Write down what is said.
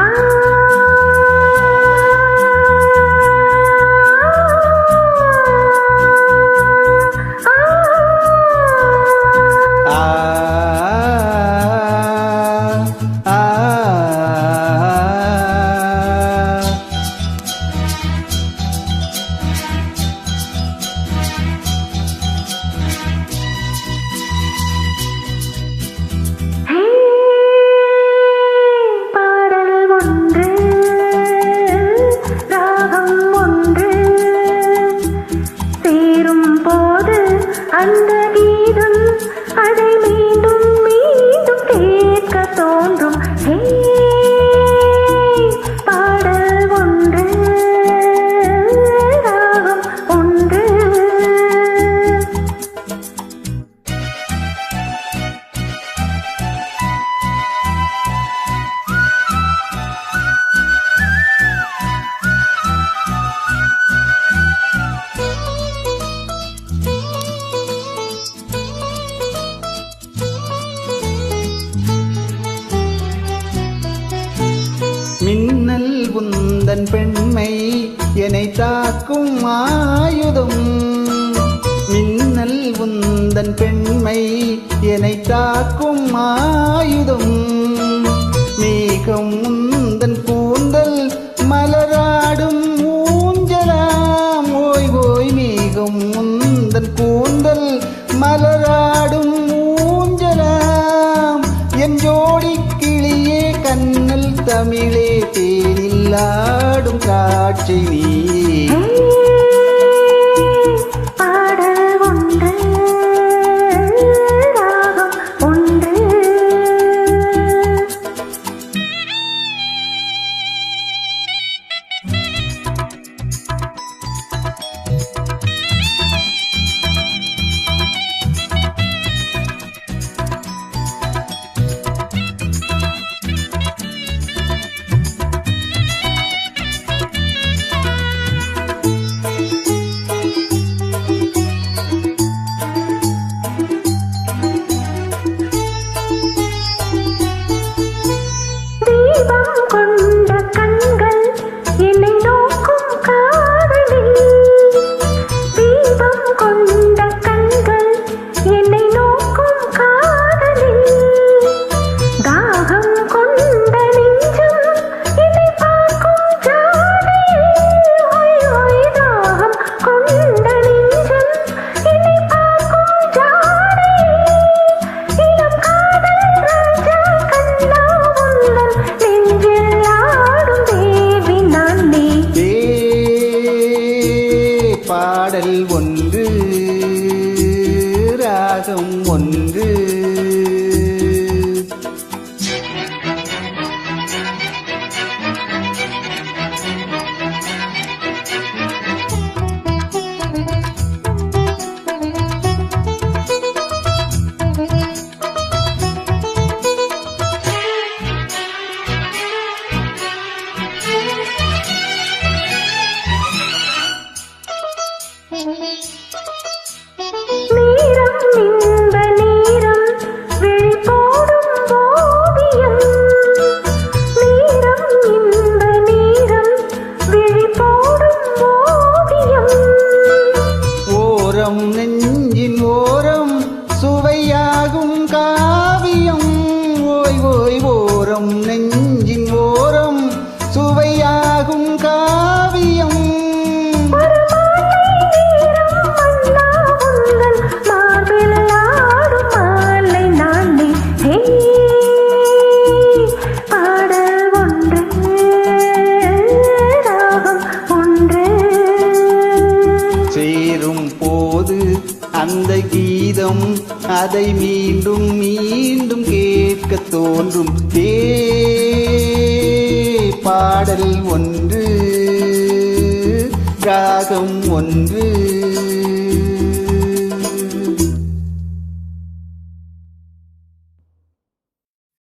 ah, ah, ah, ah. மின்னல் உந்தன் பெண்மை என்னை தாக்கும் ஆயுதம். மின்னல் உந்தன் பெண்மை என்னை தாக்கும் ஆயுதம். மேகம் உந்தன் கூந்தல் மலராடும் ஊஞ்சலாம் ஓய் ஓய் மேகம் உந்தன் கூந்தல் மலராடும் ஊஞ்சலாம் என் ஜோடி கிளியே கண்ணல் தமிழே தேனில்லாடும் காட்சி நீ. பாடல் ஒன்று ராகம் ஒன்று. பாடல் நெஞ்சின் ஓரம் சுவையாகும் காவியம். போது அந்த கீதம் அதை மீண்டும் மீண்டும் தோன்றும் தே பாடல் ஒன்று ராகம் ஒன்று.